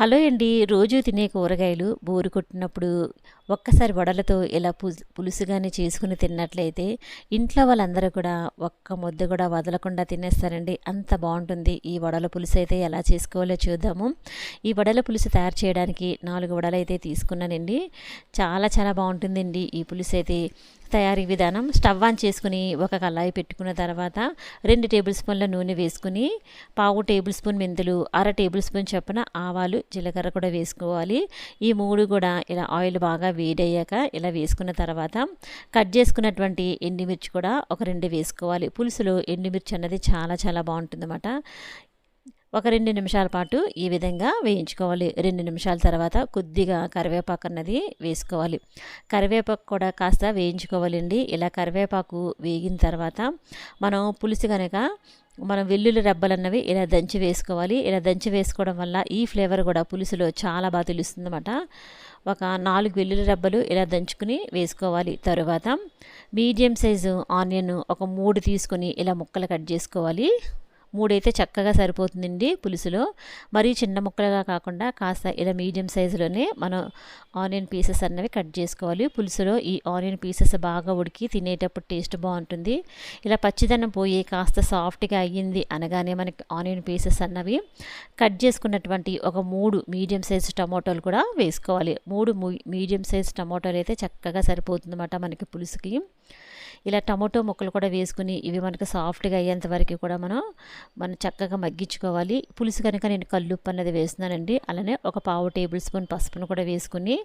Hello అండి. రోజు తినే కూరగాయలు బోరు కొట్టినప్పుడు ఒక్కసారి వడలతో ఇలా పులుసు పులుసుగానే చేసుకుని తిన్నట్లయితే ఇంట్లో వాళ్ళందరూ కూడా ఒక్క ముద్ద కూడా వదలకుండా తినేస్తారండి. అంత బాగుంటుంది. ఈ వడల పులుసు అయితే ఎలా చేసుకోవాలో చూద్దాము. ఈ వడల పులుసు తయారు చేయడానికి నాలుగు వడలు అయితే తీసుకున్నానండి. చాలా చాలా బాగుంటుందండి ఈ పులుసు అయితే తయారీ విధానం. స్టవ్ ఆన్ చేసుకుని ఒక కళాయి పెట్టుకున్న తర్వాత రెండు టేబుల్ స్పూన్ల నూనె వేసుకుని పావు టేబుల్ స్పూన్ మెంతులు అర టేబుల్ స్పూన్ చొప్పున ఆవాలు జీలకర్ర కూడా వేసుకోవాలి. ఈ మూడు కూడా ఇలా ఆయిల్ బాగా వేడయ్యాక ఇలా వేసుకున్న తర్వాత కట్ చేసుకున్నటువంటి ఎండిమిర్చి కూడా ఒక రెండు వేసుకోవాలి. పులుసులో ఎండుమిర్చి అన్నది చాలా చాలా బాగుంటుందన్నమాట. ఒక రెండు నిమిషాల పాటు ఈ విధంగా వేయించుకోవాలి. రెండు నిమిషాల తర్వాత కొద్దిగా కరివేపాకు అన్నది వేసుకోవాలి. కరివేపాకు కూడా కాస్త వేయించుకోవాలండి. ఇలా కరివేపాకు వేగిన తర్వాత మనం పులుసు కనుక మనం వెల్లుల్లి రెబ్బలన్నవి ఇలా దంచి వేసుకోవాలి. ఇలా దంచి వేసుకోవడం వల్ల ఈ ఫ్లేవర్ కూడా పులుసులో చాలా బాగా తెలుస్తుందన్నమాట. ఒక నాలుగు వెల్లుల్లి రెబ్బలు ఇలా దంచుకుని వేసుకోవాలి. తరువాత మీడియం సైజు ఆనియన్ ఒక మూడు తీసుకొని ఇలా ముక్కలు కట్ చేసుకోవాలి. మూడైతే చక్కగా సరిపోతుందండి పులుసులో. మరీ చిన్న ముక్కలుగా కాకుండా కాస్త ఇలా మీడియం సైజులోనే మనం ఆనియన్ పీసెస్ అన్నవి కట్ చేసుకోవాలి. పులుసులో ఈ ఆనియన్ పీసెస్ బాగా ఉడికి తినేటప్పుడు టేస్ట్ బాగుంటుంది. ఇలా పచ్చిదనం పోయి కాస్త సాఫ్ట్గా అయ్యింది అనగానే మనకి ఆనియన్ పీసెస్ అన్నవి కట్ చేసుకున్నటువంటి ఒక మూడు మీడియం సైజ్ టమాటోలు కూడా వేసుకోవాలి. మూడు మీడియం సైజ్ టమాటోలు అయితే చక్కగా సరిపోతుందన్నమాట మనకి పులుసుకి. ఇలా టమాటో ముక్కలు కూడా వేసుకుని ఇవి మనకు సాఫ్ట్గా అయ్యేంత వరకు కూడా మనం మనం చక్కగా మగ్గించుకోవాలి. పులుసు కనుక నేను కల్లుప్పు అన్నది వేస్తున్నానండి. అలానే ఒక పావు టేబుల్ స్పూన్ పసుపును కూడా వేసుకుని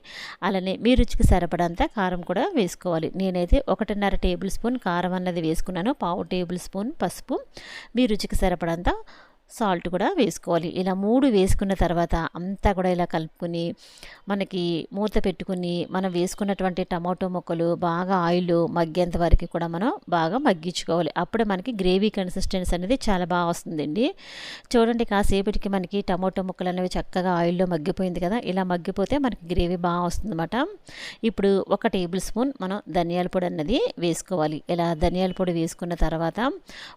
అలానే మీ రుచికి సరిపడంత కారం కూడా వేసుకోవాలి. నేనైతే ఒకటిన్నర టేబుల్ స్పూన్ కారం అన్నది వేసుకున్నాను. పావు టేబుల్ స్పూన్ పసుపు. మీ రుచికి సరిపడంత సాల్ట్ కూడా వేసుకోవాలి. ఇలా మూడు వేసుకున్న తర్వాత అంతా కూడా ఇలా కలుపుకొని మనకి మూత పెట్టుకుని మనం వేసుకున్నటువంటి టమాటో ముక్కలు బాగా ఆయిల్ మగ్గేంత వరకు కూడా మనం బాగా మగ్గించుకోవాలి. అప్పుడే మనకి గ్రేవీ కన్సిస్టెన్సీ అనేది చాలా బాగా వస్తుందండి. చూడండి కాసేపటికి మనకి టమాటో ముక్కలు అనేవి చక్కగా ఆయిల్లో మగ్గిపోయింది కదా ఇలా మగ్గిపోతే మనకి గ్రేవీ బాగా వస్తుందన్నమాట. ఇప్పుడు ఒక టేబుల్ స్పూన్ మనం ధనియాల పొడి అన్నది వేసుకోవాలి. ఇలా ధనియాల పొడి వేసుకున్న తర్వాత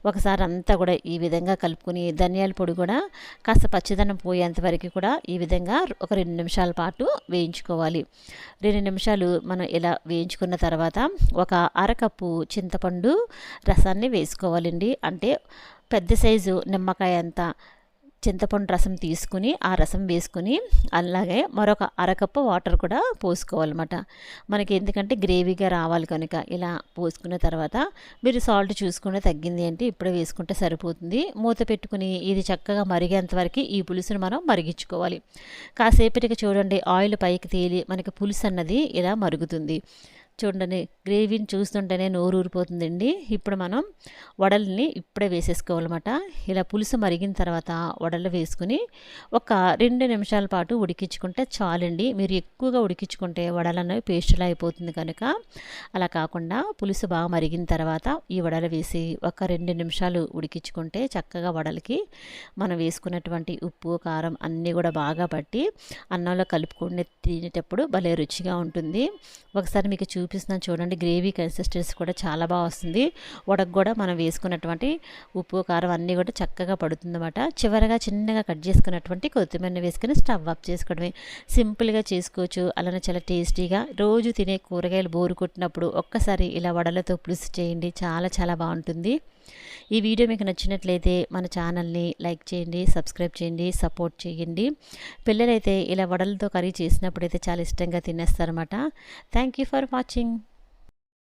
ఒకసారి అంతా కూడా ఈ విధంగా కలుపుకుని ధనియాల ధనియాల పొడి కూడా కాస్త పచ్చిదనం పోయేంత వరకు కూడా ఈ విధంగా ఒక రెండు నిమిషాల పాటు వేయించుకోవాలి. రెండు నిమిషాలు మనం ఇలా వేయించుకున్న తర్వాత ఒక అరకప్పు చింతపండు రసాన్ని వేసుకోవాలండి. అంటే పెద్ద సైజు నిమ్మకాయ అంతా చింతపండు రసం తీసుకుని ఆ రసం వేసుకుని అలాగే మరొక అరకప్పు వాటర్ కూడా పోసుకోవాలన్నమాట. మనకి ఎందుకంటే గ్రేవీగా రావాలి కనుక ఇలా పోసుకున్న తర్వాత మీరు సాల్ట్ చూసుకుంటే తగ్గింది అంటే ఇప్పుడే వేసుకుంటే సరిపోతుంది. మూత పెట్టుకుని ఇది చక్కగా మరిగేంత వరకు ఈ పులుసును మనం మరిగించుకోవాలి. కాసేపటికి చూడండి ఆయిల్ పైకి తేలి మనకి పులుసు అన్నది ఇలా మరుగుతుంది. చూడండి గ్రేవీని చూస్తుంటేనే నోరు ఊరిపోతుందండి. ఇప్పుడు మనం వడల్ని ఇప్పుడే వేసేసుకోవాలన్నమాట. ఇలా పులుసు మరిగిన తర్వాత వడలు వేసుకుని ఒక రెండు నిమిషాల పాటు ఉడికించుకుంటే చాలండి. మీరు ఎక్కువగా ఉడికించుకుంటే వడలు అనేవి పేస్టులా అయిపోతుంది కనుక. అలా కాకుండా పులుసు బాగా మరిగిన తర్వాత ఈ వడలు వేసి ఒక రెండు నిమిషాలు ఉడికించుకుంటే చక్కగా వడలకి మనం వేసుకున్నటువంటి ఉప్పు కారం అన్నీ కూడా బాగా పట్టి అన్నంలో కలుపుకుని తినేటప్పుడు భలే రుచిగా ఉంటుంది. ఒకసారి మీకు చూ చూపిస్తున్నాను చూడండి. గ్రేవీ కన్సిస్టెన్సీ కూడా చాలా బాగా వస్తుంది. ఉడక కూడా మనం వేసుకున్నటువంటి ఉప్పు కారం అన్నీ కూడా చక్కగా పడుతుందన్నమాట. చివరగా చిన్నగా కట్ చేసుకున్నటువంటి కొత్తిమీర వేసుకుని స్టవ్ ఆఫ్ చేసుకోవడమే. సింపుల్గా చేసుకోవచ్చు. అలానే చాలా టేస్టీగా రోజు తినే కూరగాయలు బోరు కొట్టినప్పుడు ఒక్కసారి ఇలా వడలతో పులుసు చేయండి. చాలా చాలా బాగుంటుంది. ఈ వీడియో మీకు నచ్చినట్లయితే మన ఛానల్ని లైక్ చేయండి సబ్స్క్రైబ్ చేయండి సపోర్ట్ చేయండి. పిల్లలైతే ఇలా వడలతో కర్రీ చేసినప్పుడైతే చాలా ఇష్టంగా తినేస్తారన్నమాట. Thank you for watching